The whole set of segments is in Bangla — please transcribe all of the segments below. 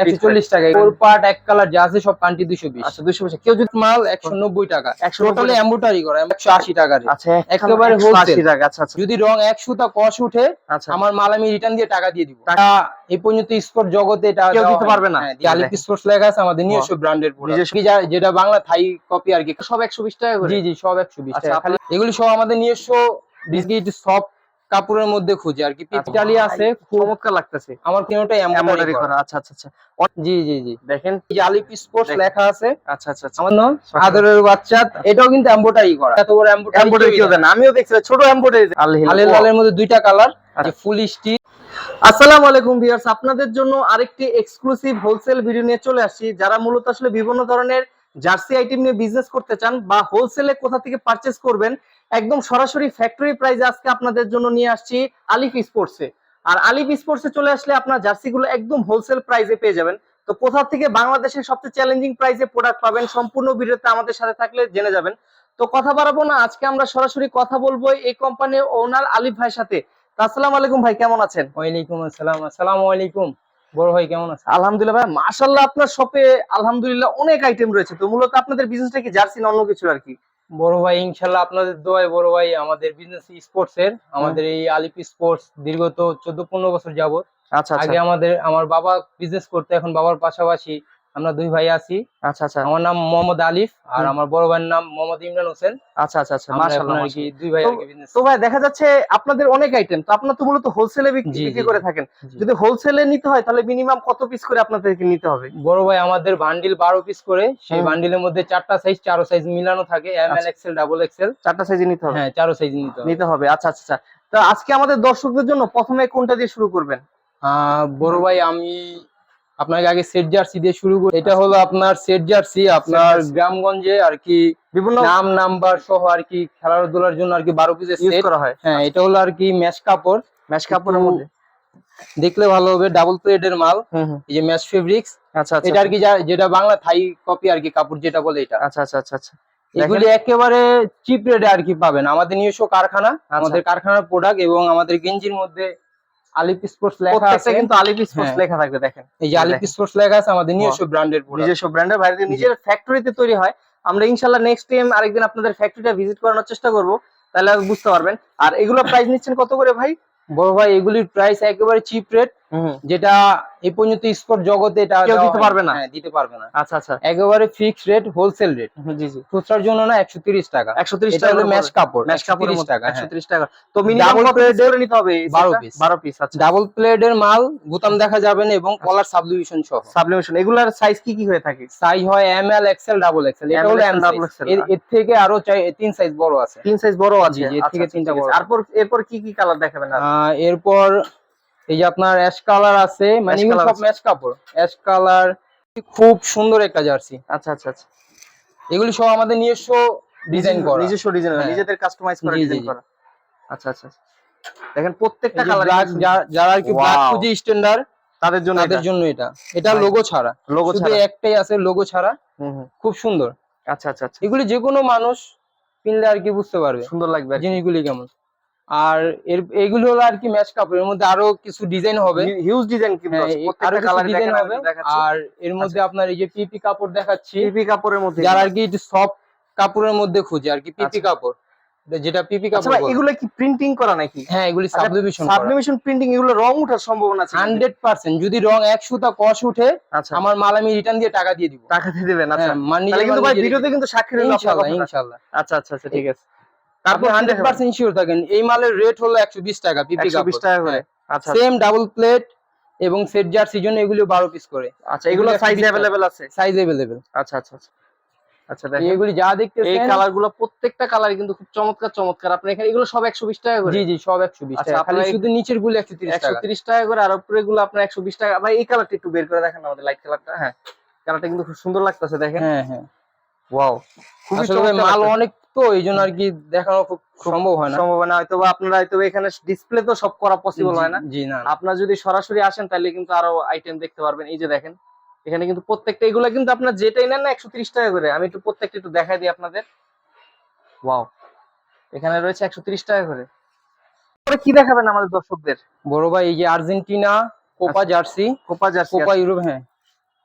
একশো চল্লিশ টাকা ফোর পার্ট এক কালার যা আছে সব কান্টি দুশো বিশ। আচ্ছা দুশো পয়সা কেউ যদি মাল একশো নব্বই টাকা 190 টোটালি এম্বোটারি করা একশো আশি টাকা আচ্ছা একেবারে আশি টাকা আচ্ছা যদি রং এক সুতা কষ উঠে আমার মাল আমি রিটার্ন দিয়ে টাকা দিয়ে দিব। টাকা এই পর্যন্ত স্পোর্ট জগতে এটা কেউ দিতে পারবে না? হ্যাঁ, আলিপ স্পোর্টস লেখা আছে আমাদের নিজস্ব ব্র্যান্ডের যেটা বাংলা থাই কপি আর কি। সব একশো বিশ টাকা জি জি সব একশো বিশ টাকা। এগুলি সব আমাদের নিজস্ব বিস্কিট সব কাপড়ের মধ্যে খুঁজে আর কি। আচ্ছা। ইটালি আছে চমৎকার লাগতেছে। আমার কেনটাই এমব্রয়ডারি করা। আচ্ছা আচ্ছা আচ্ছা। জি জি জি। দেখেন। যে আলিপ স্পোর্টস লেখা আছে। আচ্ছা আচ্ছা আচ্ছা। আমার নাম। আদরের বাচ্চা। এটাও কিন্তু এমব্রয়ডারি করা। এত বড় এমব্রয়ডারি এমব্রয়ডারি কেউ দেন আমিও দেখছি ছোট এমব্রয়ডারি লালের লালের মধ্যে দুইটা কালার আচ্ছা। ফুল স্টিচ আসসালামু আলাইকুম ভিউয়ার্স আপনাদের জন্য আরেকটি এক্সক্লুসিভ হোলসেল ভিডিও নিয়ে চলে আসছি। যারা মূলত আসলে বিভিন্ন ধরনের জার্সি আইটেম নিয়ে বিজনেস করতে চান বা হোলসেলে কোথা থেকে পারচেজ করবেন একদম সরাসরি ফ্যাক্টরি প্রাইসে আজকে আপনাদের জন্য নিয়ে আসছি আলিফ স্পোর্টসে আর আলিফ স্পোর্টসে চলে আসলে আপনার জার্সিগুলো একদম হোলসেল প্রাইসে পেয়ে যাবেন। তো কোথা থেকে বাংলাদেশের সবচেয়ে চ্যালেঞ্জিং প্রাইসে প্রোডাক্ট পাবেন সম্পূর্ণ ভিডিওতে আমাদের সাথে থাকলে জেনে যাবেন। তো কথা বাড়াবো না আজকে আমরা সরাসরি কথা বলব এই কোম্পানির ওনার আলিফ ভাইয়ের সাথে। আসসালামু আলাইকুম ভাই কেমন আছেন? ওয়ালাইকুম আসসালাম। আসসালামু আলাইকুম। বড় ভাই কেমন আছেন? আলহামদুলিল্লাহ ভাই মাশাআল্লাহ আপনার শপে আলহামদুলিল্লাহ অনেক আইটেম রয়েছে। তো মূলত আপনাদের বিজনেসটা কি জার্সি না অন্য কিছু আর কি? বড় ভাই ইনশাল্লাহ আপনাদের দোয়ায় বড় ভাই আমাদের বিজনেস স্পোর্টস এর আমাদের এই আলিপ স্পোর্টস দীর্ঘত চোদ্দ পনেরো বছর যাবত আচ্ছা আচ্ছা। আগে আমাদের আমার বাবা বিজনেস করতে এখন বাবার পাশাপাশি আমরা দুই ভাই আছি। আচ্ছা আচ্ছা। আমার নাম মোহাম্মদ আলিফ আর আমার বড় ভাইয়ের নাম মোহাম্মদ ইমরান হোসেন। আচ্ছা আচ্ছা আচ্ছা। মাশাআল্লাহ আর কি দুই ভাই আর কি বিজনেস তো ভাই দেখা যাচ্ছে আপনাদের অনেক আইটেম তো আপনার তো মূলত হোলসেলে বিক্রি করে থাকেন। যদি হোলসেলে নিতে হয় তাহলে মিনিমাম কত পিস করে আপনাদেরকে নিতে হবে? বড় ভাই আমাদের বান্ডিল বারো পিস করে। সেই বান্ডিলের মধ্যে চারটা সাইজ চারো সাইজ মিলানো থাকে। M L. XL double XL চারটা সাইজ নিতে হবে? হ্যাঁ চারো সাইজ নিতে হবে। নিতে হবে আচ্ছা আচ্ছা আচ্ছা। তো আজকে আমাদের দর্শকদের জন্য প্রথমে কোনটা দিয়ে শুরু করবেন? আহ, বড় ভাই আমি আপনাকে আগে সেট জার্সি দিয়ে শুরু করি। এটা হলো আপনার সেট জার্সি আপনার গ্রামগঞ্জে আর কি বিভিন্ন নাম নাম্বার সহ আর কি খেলাধুলার জন্য আর কি বারো ইউজ সেট করা হয়। হ্যাঁ এটা হলো আর কি ম্যাশ কাপড়। ম্যাশ কাপড়ের মধ্যে। দেখলে ভালো হবে ডাবল প্লেটের মাল। এই যে ম্যাশ ফেব্রিক্স আচ্ছা আচ্ছা। এটা আর কি যেটা বাংলা থাই কপি আর কি কাপড় যেটা বলে এটা। আচ্ছা আচ্ছা আচ্ছা আচ্ছা। এগুলি একেবারে চিপ রেটে আর কি পাবেন। আমাদের নিজস্ব কারখানা আচ্ছা। আমাদের কারখানার প্রোডাক্ট এবং আমাদের গেঞ্জির মধ্যে আলিপ স্পোর্টস লেখা আছে। কিন্তু আলিফ স্পোর্টস হ্যাঁ। লেখা থাকবে দেখেন। এই যে আলিপ স্পোর্টস লেখা আছে আমাদের নিজস্ব ব্র্যান্ডের নিজস্ব ব্র্যান্ডের বাইরে। নিজের ফ্যাক্টরিতে তৈরি হয়। আমরা ইনশাল্লাহ নেক্সট টাইম আরেকদিন আপনাদের ফ্যাক্টরিটা ভিজিট করানোর চেষ্টা করব তাহলে বুঝতে পারবেন। আর এগুলো প্রাইস নিচ্ছেন কত করে ভাই? বড় ভাই এগুলির প্রাইস একেবারে চিপ রেট যেটা এই পর্যন্ত স্পোর্ট জগতে এটা কেউ দিতে পারবে না? হ্যাঁ, দিতে পারবে না। আচ্ছা আচ্ছা। একেবারে ফিক্সড রেট হোলসেল রেট জি জি। খুচরার জন্য না একশো তিরিশ টাকা। একশো তিরিশ এটা টাকা হলো ম্যাশ কাপড় ম্যাশ কাপড়ের 130 টাকা একশো হ্যাঁ। তিরিশ টাকা। তো মিনিমাম কত plated করে নিতে হবে? 12 সেটটা? piece। বারো পিস আচ্ছা। ডাবল প্লেটের মাল বোতাম দেখা যাবে না এবং কলার সাবলিউশন সহ। সাবলিমেশন এগুলার সাইজ কি কি হয়ে থাকে? সাইজ হয় M L XL double XL এটা হলো এম double XL, এর থেকে আরও চাই তিন সাইজ বড় আছে। তিন সাইজ বড় আছে। এর আচ্ছা, থেকে আচ্ছা, তিনটা। বড়। এরপর এরপর কি কি কালার দেখাবেন? এরপর এই যে আপনার অ্যাশ কালার আছে মানে সব। ম্যাচ কাপড়। অ্যাশ কালার খুব সুন্দর একটা জার্সি আচ্ছা আচ্ছা আচ্ছা। এগুলি সব আমাদের নিজস্ব ডিজাইন করা। নিজস্ব ডিজাইন হ্যাঁ। নিজেদের কাস্টমাইজ করা ডিজাইন করা। আচ্ছা আচ্ছা আচ্ছা। দেখেন প্রত্যেকটা কালার যারা আর কি ব্ল্যাক খুঁজে স্ট্যান্ডার্ড তাদের জন্য তাদের জন্য এটা। এটা লোগো ছাড়া। লোগো ছাড়া। একটাই আছে লোগো ছাড়া। হুম, হুম। খুব সুন্দর। আচ্ছা আচ্ছা আচ্ছা। এগুলি যে কোনো মানুষ কিনলে আর কি বুঝতে পারবে। সুন্দর লাগবে। জিনিসগুলি কেমন। আর এর এগুলো হলো আর কি ম্যাচ কাপড় এর মধ্যে আরও কিছু ডিজাইন হবে। হিউজ ডিজাইন আছে। আরও কিছু কালার ডিজাইন হবে। আর এর মধ্যে আপনার এই যে পিপি কাপড় দেখাচ্ছি পিপি কাপড়ের মধ্যে। যারা আর কি সফট কাপড়ের মধ্যে খুঁজে আর কি পিপি আচ্ছা। কাপড়। যেটা পিপি আচ্ছা কাপড় বলে। এগুলো কি প্রিন্টিং করা নাকি? হ্যাঁ এগুলি সাবডিভিশন সাবলিমেশন প্রিন্টিং এগুলো রং ওঠার সম্ভাবনা আছে নাকি? Hundred percent. যদি রং এক সুতা কষ উঠে আচ্ছা। আমার মাল আমি রিটার্ন দিয়ে টাকা দিয়ে দিব। টাকা দিয়ে দিবেন আচ্ছা। মান কিন্তু ভাই ভিডিওতে কিন্তু সাক্ষী রইল আপনার ইনশাল্লাহ আচ্ছা আচ্ছা আচ্ছা ঠিক আছে। তারপর হান্ড্রেড পার্সেন্ট শিওর থাকেন এই মালের রেট হলো একশো বিশ টাকা পিপি কাপড়। টাকা করে আচ্ছা। সেম ডাবল প্লেট এবং সেট জার্সি জন্য এগুলো বারো পিস করে। আচ্ছা এগুলো সাইজ 120। অ্যাভেলেবেল আছে? সাইজ আচ্ছা আচ্ছা আচ্ছা। আচ্ছা দেখেন। এগুলি যা দেখতেছেন কালারগুলো প্রত্যেকটা কালার কিন্তু খুব চমৎকার চমৎকার। আপনি এখানে এগুলো সব একশো বিশ টাকা করে? জি জি সব একশো বিশ আচ্ছা, টাকা। খালি শুধু নিচেরগুলো একশো তিরিশ একশো টাকা তিরিশ টাকা করে আর উপরে গুলো আপনার একশো বিশ টাকা। ভাই এই কালারটা একটু বের করে দেখেন আমাদের লাইট কালারটা হ্যাঁ। কালারটা কিন্তু খুব সুন্দর লাগতেছে দেখেন। হ্যাঁ হ্যাঁ। ওয়াও খুবই মাল অনেক তো এই জন্য আর কি দেখানো খুব সম্ভব হয় না। সম্ভব না হয়তো আপনারা হয়তো এখানে ডিসপ্লে তো সব করা পসিবল হয় না। জি না আপনার যদি সরাসরি আসেন তাহলে কিন্তু আরও আইটেম দেখতে পারবেন। এই যে দেখেন এখানে কিন্তু প্রত্যেকটা এগুলো কিন্তু আপনার যেটাই নেন না একশো তিরিশ টাকা করে। আমি একটু প্রত্যেকটা একটু দেখাই দিই আপনাদের। ওয়াও এখানে রয়েছে একশো তিরিশ টাকা করে। পরে কি দেখাবেন আমাদের দর্শকদের? বড় ভাই এই যে Argentina Copa jersey Copa jersey Copa Europe হ্যাঁ।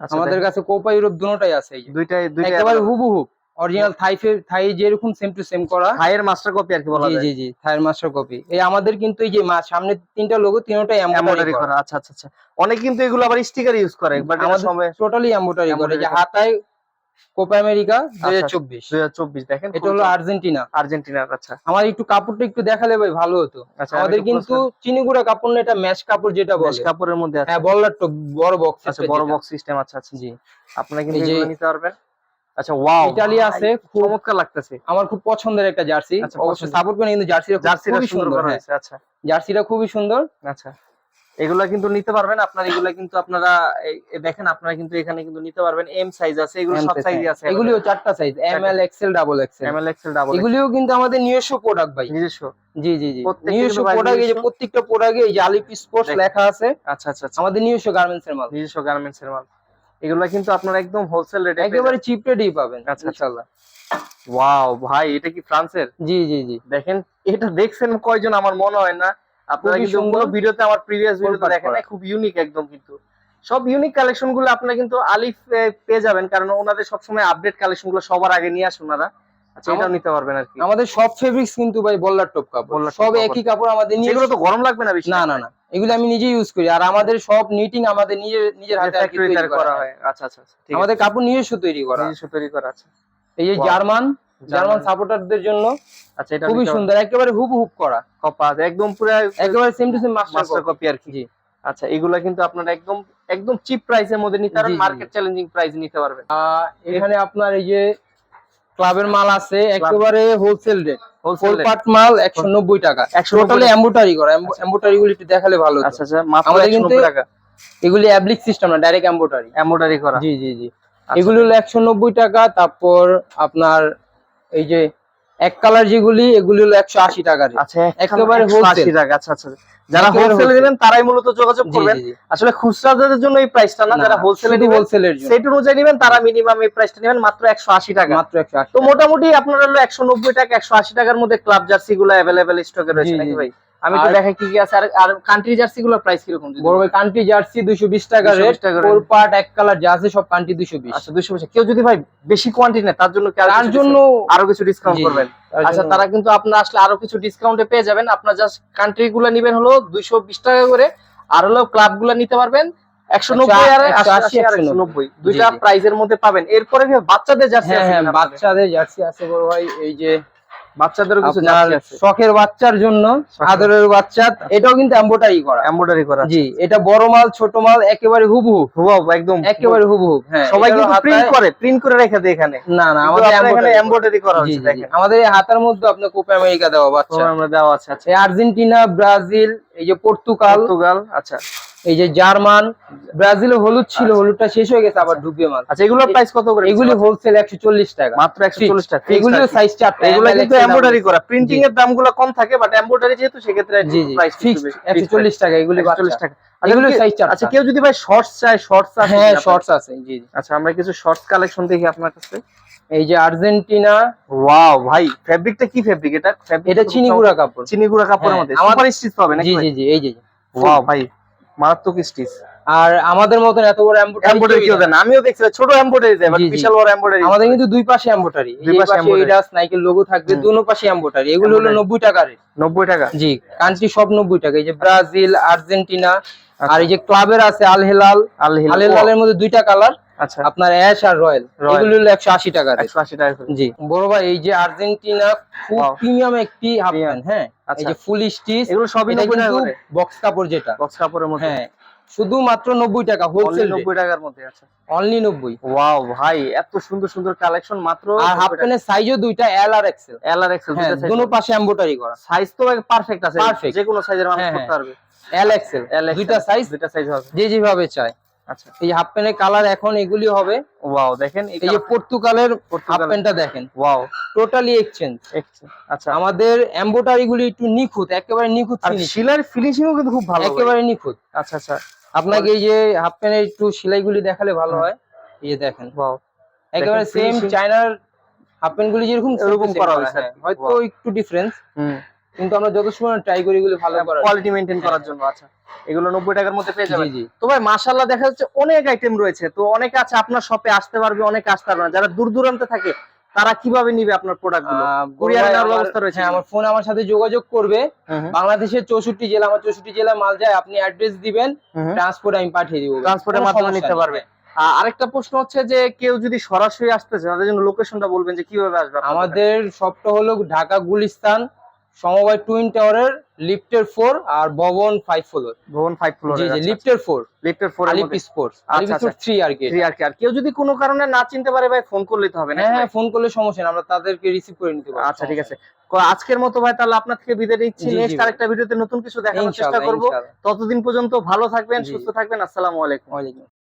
আচ্ছা, আমাদের কাছে কোপা ইউরোপ দুটোটাই আছে। দুইটাই দুইটাই একেবারে হুবহু। অরিজিনাল থাই থাই যেরকম সেম টু সেম করা। হাইয়ের মাস্টার কপি আর কি বলা জি যায়। জি জি থাইয়ের মাস্টার কপি এই আমাদের কিন্তু এই যে সামনে তিনটা লোগো তিনটাই এমব্রয়ডারি করা। আচ্ছা আচ্ছা আচ্ছা। অনেক কিন্তু এগুলো আবার স্টিকার ইউজ করে বাট আমাদের টোটালি এমব্রয়ডারি করে। যে হাতায় কোপা আমেরিকা দুই আচ্ছা, হাজার চব্বিশ। 2024 দেখেন এটা হলো আর্জেন্টিনা আর্জেন্টিনার আচ্ছা। আমার একটু কাপড়টা একটু দেখালে ভাই ভালো হতো। আচ্ছা আমাদের কিন্তু চিনিগুড়া কাপড় না এটা ম্যাচ কাপড় যেটা বলে। কাপড়ের মধ্যে আছে। হ্যাঁ বলার তো বড় বক্স আচ্ছা বড় বক্স সিস্টেম আচ্ছা আচ্ছা। জি। আপনারা কিন্তু নিতে পারবেন। আচ্ছা ওয়াও ইটালি আছে চমৎকার লাগতেছে। আমার খুব পছন্দের একটা জার্সি। আচ্ছা, অবশ্যই সাপোর্ট করে কিন্তু জার্সিটা জার্সিটা সুন্দর হ্যাঁ। হয়েছে আচ্ছা। জার্সিটা খুবই সুন্দর। আচ্ছা। এগুলা কিন্তু নিতে পারবেন আপনারা এগুলা কিন্তু আপনারা দেখেন আপনারা কিন্তু এখানে কিন্তু নিতে পারবেন। এম সাইজ আছে এগুলো সব সাইজই আছে। এগুলিও চারটা size M L XL double XL M L XL double এগুলিও কিন্তু আমাদের নিজস্ব প্রোডাক্ট ভাই। নিজস্ব। জি জি জি। নিজস্ব প্রোডাক্ট এই যে প্রত্যেকটা প্রোডাক্টে এই যে আলিপি স্পোর্টস লেখা আছে। আচ্ছা আচ্ছা আচ্ছা। আমাদের নিজস্ব গার্মেন্টস এর মাল। নিজস্ব গার্মেন্টস এর মাল। এগুলা কিন্তু আপনারা একদম হোলসেল রেটে একেবারে চিপ রেটেই পাবেন আচ্ছা, আচ্ছা। ইনশাআল্লাহ। ওয়াও ভাই এটা কি ফ্রান্সের? জি জি জি। দেখেন এটা দেখছেন কয়জন আমার মনে হয় না। আপনারা কিন্তু। কোনো ভিডিওতে আমার প্রিভিয়াস ভিডিওতে দেখেন। নাই, খুব ইউনিক একদম কিন্তু। সব ইউনিক কালেকশনগুলো আপনারা কিন্তু আলিফ পেয়ে যাবেন কারণ ওনাদের সবসময় আপডেট কালেকশনগুলো সবার আগে নিয়ে আসে ওনারা। আচ্ছা এটাও নিতে পারবেন আর কি। আমাদের সব ফেব্রিক্স কিন্তু ভাই বল্লার টপ কাপড়। সব একই কাপড়। আমাদের নিয়ে এগুলো তো গরম লাগবে না বেশি? না না না। এগুলো আমি নিজে ইউজ করি। আর আমাদের সব নিটিং আমাদের নিজের নিজের হাতে আর কি তৈরি করা হয়। আচ্ছা আচ্ছা আচ্ছা, আমাদের কাপড় নিজস্ব তৈরি করা। নিজস্ব তৈরি করা আছে এই যে জার্মান জার্মান। সাপোর্টারদের জন্য আচ্ছা এটা খুবই সুন্দর একেবারে হুবহুব করা। কপা একদম পুরো একেবারে same to same master copy আর কি। আচ্ছা এগুলা কিন্তু আপনারা একদম একদম চিপ প্রাইসের মধ্যে নিতে জি, মার্কেট চ্যালেঞ্জিং প্রাইস নিতে পারবেন। এখানে আপনার এই যে ক্লাবের মাল আছে একেবারে হোলসেল রেট হোলসেল পাট মাল একশো নব্বই টাকা। 190 টোটালি এম্বোটারি করা এম্বোটারি গুলি একটু দেখালে ভালো আচ্ছা আচ্ছা মাত্র 190 টাকা। এগুলি অ্যাবলিক সিস্টেম না ডাইরেক্ট এম্বোটারি করা। জি জি জি। আচ্ছা। এগুলি হলো একশো নব্বই টাকা তারপর আপনার এই যে এক কালার যেগুলি এগুলি হলো একশো আশি টাকা rate। আচ্ছা একেবারে একেবারে wholesale। 180 টাকা আচ্ছা আচ্ছা যারা একেবারে হোলসেলে wholesale। নেবেন তারাই মূলত যোগাযোগ জি করবেন জি জি আসলে খুচরাদের জন্য এই প্রাইসটা না যারা হোলসেলে নেবেন হোলসেলের জন্য সেট অনুযায়ী নেবেন তারা মিনিমাম এই প্রাইসটা নেবেন মাত্র 180 টাকা মাত্র একশো আশি তো মোটামুটি আপনার হলো 190 টাকা 180 টাকার মধ্যে ক্লাব জার্সি গুলো अवेलेबल স্টকে রয়েছে জি, নাকি জি। ভাই আমি আর- দেখাই কি কি আছে। আর আর কান্ট্রি জার্সি গুলোর প্রাইস কীরকম যদি বড় ভাই কান্ট্রি জার্সি দুইশো বিশ টাকা রেট ফোর পার্ট এক কালার যা আছে সব কান্ট্রি দুইশো বিশ। আচ্ছা 220 কেউ যদি ভাই বেশি কোয়ান্টিটি নেয় তার জন্য কি তার জন্য আরও কিছু ডিসকাউন্ট করবেন? আচ্ছা তারা কিন্তু আপনার আসলে আরও কিছু ডিসকাউন্টে পেয়ে যাবেন। আপনার জাস্ট কান্ট্রি গুলো নেবেন হলো দুইশো বিশ টাকা করে আর হলো ক্লাবগুলো নিতে পারবেন একশো নব্বই আর আশি আর একশো নব্বই। দুইটা। প্রাইজের মধ্যে পাবেন। এরপরে কি বাচ্চাদের জার্সি হ্যাঁ আছে হ্যাঁ বাচ্চাদের জার্সি আছে বড় ভাই এই যে বাচ্চাদেরও কিছু শখের বাচ্চার জন্য আদরের বাচ্চা এটাও কিন্তু এম্বোটারি করা। এমব্রয়ডারি করা জি এটা বড় মাল ছোট মাল একেবারে হুবহু। হুবাও একদম। একেবারে হুবহু হ্যাঁ সবাই কিন্তু প্রিন্ট করে প্রিন্ট করে রেখে দেয় এখানে। না না আমাদের এখানে embroidery করা। জি। দেখেন। আমাদের এই হাতার মধ্যে আপনার কোপা আমেরিকা দেওয়া বাচ্চা। আমরা দেওয়া আছে আচ্ছা। আর্জেন্টিনা ব্রাজিল এই যে পর্তুগাল। পর্তুগাল আচ্ছা। এই যে জার্মান ব্রাজিলে হলুদ ছিল হলুদটা শেষ হয়ে গেছে আবার ঢুকবে মাল আচ্ছা এগুলোর প্রাইস কত করে এগুলি হোলসেল একশো চল্লিশ টাকা। মাত্র একশো চল্লিশ টাকা কি। সাইজ চারটা এগুলো কিন্তু এমব্রয়ডারি করা। প্রিন্টিং। এর দামগুলো কম থাকে বাট এমব্রয়ডারি যেহেতু সেক্ষেত্রে প্রাইস ফিক্সড একশো চল্লিশ টাকা এগুলি চল্লিশ বাচ্চা। টাকা। এগুলো আচ্ছা, সাইজ কি- চারটা। আচ্ছা কেউ যদি ভাই শর্টস চায় শর্টস আছে হ্যাঁ শর্টস আছে জি জি। আচ্ছা আমরা কিছু শর্টস কালেকশন দেখি আপনার কাছে। এই যে আর্জেন্টিনা। ওয়াও ভাই ফেব্রিকটা কি ফেব্রিক এটা এটা তো চিনি খুব কাপড়। চিনি গুঁড়া কাপড়ের হ্যাঁ, মধ্যে। আমার- স্টিচ পাবে নাকি জি জি জি এই যে ওয়াও ভাই। মারাত্মক স্টিচ। আর আমাদের মতন এত বড় এমব্রয়ডারি কি কেউ দেন আমিও দেখছি ছোট এমব্রয়ডারি দেয় বাট জি। বিশাল বড় এমব্রয়ডারি আমাদের কিন্তু দুই পাশে এমব্রয়ডারি দুই পাশে এডিডাস নাইকের লোগো থাকবে দুই দুনো পাশে এমব্রয়ডারি এগুলো হলো Embroidery। নব্বই টাকা রেট 90 টাকা? জি কান্ট্রি সব নব্বই টাকা। এই যে ব্রাজিল আর্জেন্টিনা আচ্ছা। আর এই যে ক্লাবের আছে আল হেলাল আল হেলাল এর হেলালের মধ্যে দুইটা কালার আচ্ছা। আপনার অ্যাশ আর রয়্যাল। এগুলো হলো একশো আশি টাকা রেট 180 টাকা জি। বড় ভাই এই যে আর্জেন্টিনা খুব প্রিমিয়াম একটি হাফ প্যান্ট হ্যাঁ? এই আচ্ছা। যে ফুল স্টিচ এগুলো সবই 90 টাকা কিন্তু করে। বক্স কাপড় যেটা। বক্স কাপড়ের মধ্যে। হ্যাঁ। শুধুমাত্র নব্বই টাকা Only হোলসেল 90 টাকার মধ্যে আছে অনলি নব্বই। ওয়াও ভাই এত সুন্দর সুন্দর কালেকশন মাত্র আর হাফ প্যান্টের সাইজও দুইটা এল আর এক্সেল এল আর এক্সেল হ্যাঁ দুনো পাশে এম্বোটারি করা। সাইজ তো পারফেক্ট আছে। যে কোনো সাইজের মানুষ হ্যাঁ, করতে পারবে। এল এক্সেল এল দুইটা সাইজ দুইটা সাইজ হবে। যে যেভাবে চায়। আচ্ছা। এই হাফ প্যান্টের কালার এখন এগুলি হবে। ওয়াও দেখেন এই যে পর্তুগালের হাফ প্যান্টটা দেখেন। ওয়াও টোটালি এক্সচেঞ্জ আচ্ছা। আমাদের এম্বোটারি গুলি একটু নিখুঁত একেবারে নিখুঁত আর। শিলার ফিনিশিংও কিন্তু খুব ভালো একেবারে নিখুঁত। আচ্ছা আচ্ছা। আপনাকে এই যে হাফ প্যান্টের একটু সেলাইগুলি দেখালে ভালো হ্যাঁ। এই যে দেখেন। ওয়াও একেবারে সেম চায়নার হাফ প্যান্ট গুলি যেরকম এরকম করা হয়েছে। হ্যাঁ। হয়তো একটু ডিফারেন্স হুম। কিন্তু আমরা যত সময় ট্রাই করি এগুলো ভালো করার কোয়ালিটি মেনটেন করার জন্য আচ্ছা। এগুলো নব্বই টাকার মধ্যে পেয়ে যাবেন। তো ভাই মাশাল্লাহ দেখা যাচ্ছে অনেক আইটেম রয়েছে। তো অনেকে আছে আপনার শপে আসতে পারবে অনেকে আসতে পারবে না। যারা দূর দূরান্তে থাকে তারা কীভাবে নিবে আপনার প্রোডাক্টগুলো? আহ, বড় কুরিয়ারে নেওয়ার ব্যবস্থা রয়েছে। হ্যাঁ, আমার ফোন আমার সাথে যোগাযোগ করবে। বাংলাদেশের চৌষট্টি জেলা আমার চৌষট্টি জেলা মাল যায় আপনি অ্যাড্রেস দিবেন ট্রান্সপোর্ট আমি পাঠিয়ে দিব। ট্রান্সপোর্টের মাধ্যমে নিতে পারবে। আরেকটা প্রশ্ন হচ্ছে যে কেউ যদি সরাসরি আসতে চায় তাদের জন্য লোকেশনটা বলবেন যে কীভাবে আসবে আমাদের শপটা হলো ঢাকা গুলিস্তান সমবায় টুইন টাওয়ারের লিফটের ফোর আর ভবন ফাইভ ফ্লোর ভবন ফাইভ ফ্লোর জি জি লিফটের ফোর লিফটের ফোর আলিপি স্পোর্টস আলিপি আচ্ছা। থ্রি আর কি। আর কি আর কেউ যদি কোনো কারণে না চিনতে পারে ভাই ফোন করলে তো হবে না হ্যাঁ ফোন করলে সমস্যা নেই আমরা তাদেরকে রিসিভ করে নিতে পারব আচ্ছা ঠিক আছে। আজকের মতো ভাই তাহলে আপনার থেকে বিদায় নিচ্ছি। নেক্সট আরেকটা ভিডিওতে নতুন কিছু দেখানোর চেষ্টা করব। ততদিন পর্যন্ত ভালো থাকবেন সুস্থ থাকবেন। আসসালামু আলাইকুম। ওয়ালাইকুম